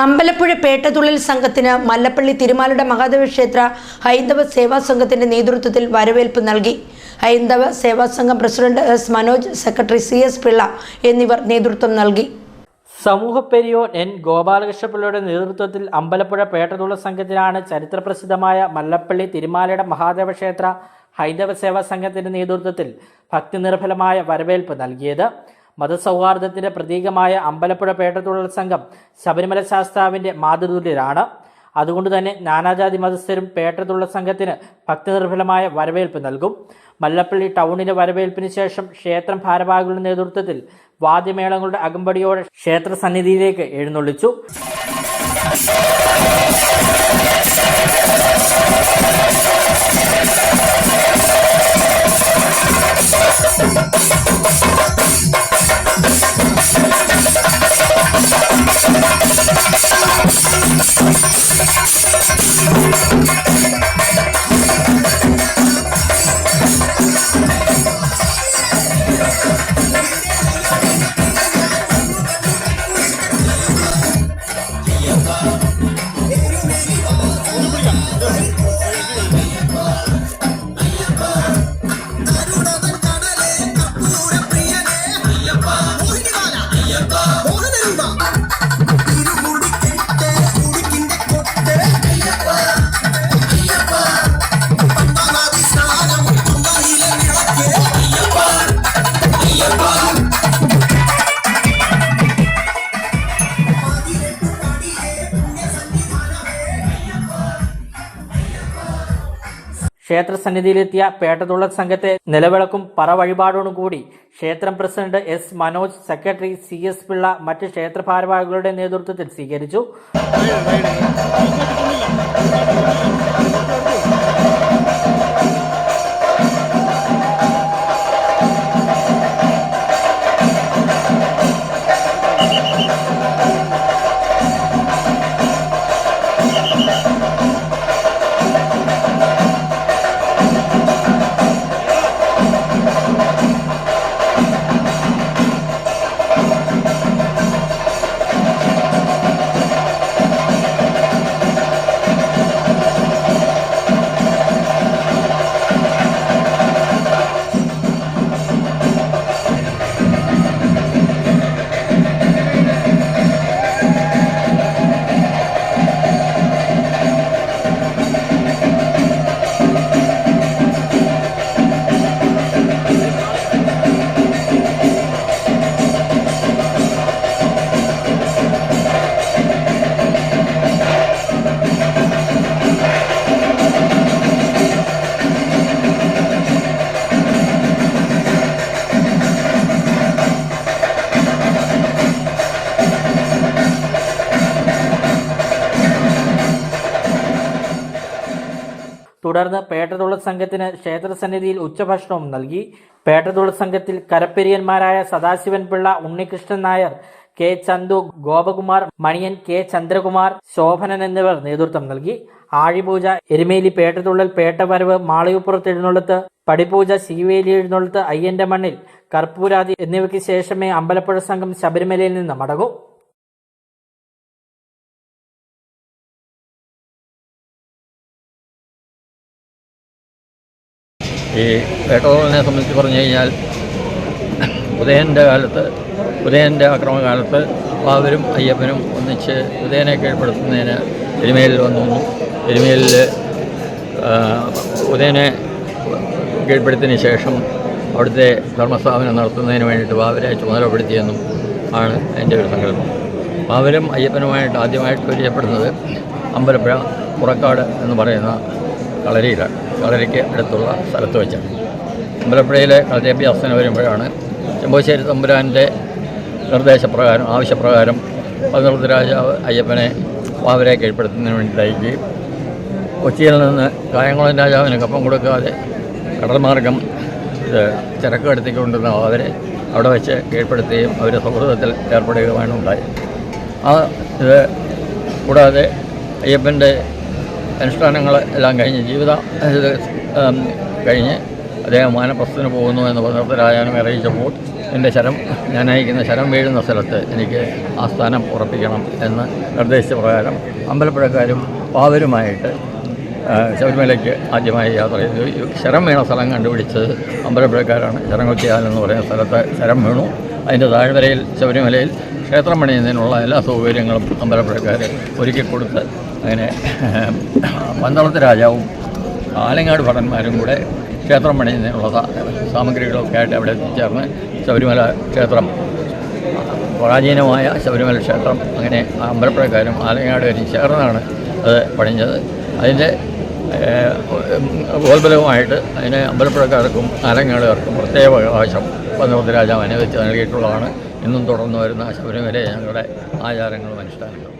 അമ്പലപ്പുഴ പേട്ടതുള്ളൽ സംഘത്തിന് മല്ലപ്പള്ളി തിരുമാലയുടെ മഹാദേവ ക്ഷേത്ര ഹൈന്ദവ സേവാ സംഘത്തിന്റെ നേതൃത്വത്തിൽ വരവേൽപ്പ് നൽകി. Haindava Seva Sangham president S Manoj secretary C S Pillai എന്നിവർ നേതൃത്വം നൽകി. സമൂഹപ്പെരിയോൻ എൻ ഗോപാലകൃഷ്ണപിള്ളയുടെ നേതൃത്വത്തിൽ അമ്പലപ്പുഴ പേട്ടതുള്ള സംഘത്തിനാണ് ചരിത്രപ്രസിദ്ധമായ മല്ലപ്പള്ളി തിരുമാലയുടെ മഹാദേവ ക്ഷേത്ര ഹൈന്ദവ സേവാ സംഘത്തിന്റെ നേതൃത്വത്തിൽ ഭക്തി നിർഭലമായ വരവേൽപ്പ് നൽകിയത്. മതസൗഹാർദ്ദത്തിന്റെ പ്രതീകമായ അമ്പലപ്പുഴ പേട്ടത്തുള്ളൽ സംഘം ശബരിമല ശാസ്താവിന്റെ മാതൃതുല്യരാണ്. അതുകൊണ്ട് തന്നെ നാനാജാതി മതസ്ഥരും പേട്ടത്തുള്ള സംഘത്തിന് ഭക്തനിർഭലമായ വരവേൽപ്പ് നൽകും. മല്ലപ്പള്ളി ടൗണിലെ വരവേൽപ്പിന് ശേഷം ക്ഷേത്രം ഭാരവാഹികളുടെ നേതൃത്വത്തിൽ വാദ്യമേളങ്ങളുടെ അകമ്പടിയോടെ ക്ഷേത്ര സന്നിധിയിലേക്ക് എഴുന്നള്ളിച്ചു. ക്ഷേത്ര സന്നിധിയിലെത്തിയ പേട്ടതുള്ള സംഘത്തെ നിലവിളക്കും പറ വഴിപാടോടും കൂടി ക്ഷേത്രം president S Manoj secretary C S Pillai മറ്റ് ക്ഷേത്ര ഭാരവാഹികളുടെ നേതൃത്വത്തിൽ സ്വീകരിച്ചു. തുടർന്ന് പേട്ടതുള്ള സംഘത്തിന് ക്ഷേത്രസന്നിധിയിൽ ഉച്ചഭക്ഷണവും നൽകി. പേട്ടതുള്ള സംഘത്തിൽ കരപ്പെരിയന്മാരായ സദാശിവൻ പിള്ള ഉണ്ണികൃഷ്ണൻ നായർ കെ ചന്തു ഗോപകുമാർ മണിയൻ കെ ചന്ദ്രകുമാർ ശോഭനൻ എന്നിവർ നേതൃത്വം നൽകി. ആഴിപൂജ എരുമേലി പേട്ടതുള്ളൽ പേട്ടവരവ് മാളികപ്പുറത്ത് എഴുന്നള്ളത്ത് പടിപൂജ ശിവേലി എഴുന്നള്ളത്ത് അയ്യന്റെ മണ്ണിൽ കർപ്പൂരാതി എന്നിവയ്ക്ക് ശേഷമേ അമ്പലപ്പുഴ സംഘം ശബരിമലയിൽ നിന്ന് മടങ്ങൂ. ഈ പെട്രോളിനെ സംബന്ധിച്ച് പറഞ്ഞു കഴിഞ്ഞാൽ ഉദയന്റെ കാലത്ത് ഉദയന്റെ ആക്രമണകാലത്ത് പാവരും അയ്യപ്പനും ഒന്നിച്ച് ഉദയനെ കീഴ്പ്പെടുത്തുന്നതിന് എരുമേലിൽ വന്നു. എരുമേലിൽ ഉദയനെ കീഴ്പ്പെടുത്തിയതിന് ശേഷം അവിടുത്തെ ധർമ്മസ്ഥാപനം നടത്തുന്നതിന് വേണ്ടിയിട്ട് പാവരെ ചുമതലപ്പെടുത്തിയെന്നും ആണ് എന്റെ ഒരു സങ്കല്പം. പാവരും അയ്യപ്പനുമായിട്ട് ആദ്യമായിട്ട് പരിചയപ്പെടുന്നത് അമ്പലപ്പുഴ പുറക്കാട് എന്ന് പറയുന്ന കളരിയിലാണ്. കളരിക്ക് അടുത്തുള്ള സ്ഥലത്ത് വെച്ചാണ്. അമ്പലപ്പുഴയിലെ കളരിയഭ്യാസത്തിന് വരുമ്പോഴാണ് ചെമ്പോശ്ശേരി തമ്പുരാന്റെ നിർദ്ദേശപ്രകാരം ആവശ്യപ്രകാരം പതിനെട്ട് രാജാവ് അയ്യപ്പനെ വാവരെ കീഴ്പ്പെടുത്തുന്നതിന് വേണ്ടി കൊച്ചിയിൽ നിന്ന് കായംകുളം രാജാവിന് കപ്പം കൊടുക്കാതെ കടൽമാർഗം ചരക്ക് കടത്തിക്കൊണ്ടിരുന്ന അവരെ അവിടെ വെച്ച് കീഴ്പ്പെടുത്തുകയും അവരെ സൗഹൃദത്തിൽ ഏർപ്പെടുകയുമാണ് ഉണ്ടായത്. ആ ഇത് കൂടാതെ അയ്യപ്പന്റെ അനുഷ്ഠാനങ്ങൾ എല്ലാം കഴിഞ്ഞ് ജീവിത കഴിഞ്ഞ് അദ്ദേഹം മാനപ്രസ്ഥത്തിന് പോകുന്നു എന്ന് രാജാവിനെ അറിയിച്ചപ്പോൾ എന്റെ ശരം ഞാൻ അയക്കുന്ന ശരം വീഴുന്ന സ്ഥലത്ത് എനിക്ക് ആ സ്ഥാനം ഉറപ്പിക്കണം എന്ന് നിർദ്ദേശിച്ച പ്രകാരം അമ്പലപ്പുഴക്കാരും പാവരുമായിട്ട് ശബരിമലയ്ക്ക് ആദ്യമായി യാത്ര ചെയ്തു. ശരം വീണ സ്ഥലം കണ്ടുപിടിച്ചത് അമ്പലപ്പുഴക്കാരാണ് ശരംകുത്തിയാൽ എന്ന് പറയുന്ന സ്ഥലത്ത് ശരം വീണു. അതിന്റെ താഴ്വരയിൽ ശബരിമലയിൽ ക്ഷേത്രം പണിയുന്നതിനുള്ള എല്ലാ സൗകര്യങ്ങളും അമ്പലപ്പുഴക്കാർ ഒരുക്കി കൊടുത്ത് അങ്ങനെ പന്തളത്ത് രാജാവും ആലങ്ങാട് ഭടന്മാരും കൂടെ ക്ഷേത്രം പണിയുന്നതിനുള്ള സാമഗ്രികളൊക്കെ ആയിട്ട് അവിടെ എത്തിച്ചേർന്ന് ശബരിമല ക്ഷേത്രം പ്രാചീനമായ ശബരിമല ക്ഷേത്രം അങ്ങനെ അമ്പലപ്പുഴക്കാരും ആലങ്ങാടുകാരും ചേർന്നാണ് അത് പണിഞ്ഞത്. അതിന്റെ ഗോൽബലവുമായിട്ട് അതിന് അമ്പലപ്പുഴക്കാർക്കും ആലങ്ങാടുകാർക്കും പ്രത്യേക അവകാശം പന്തളത്ത് രാജാവ് അനുവദിച്ച് നൽകിയിട്ടുള്ളതാണ്. ഇന്നും തുടർന്നു വരുന്ന ശബരിമല ഞങ്ങളുടെ ആചാരങ്ങളും അനുഷ്ഠാനങ്ങളും.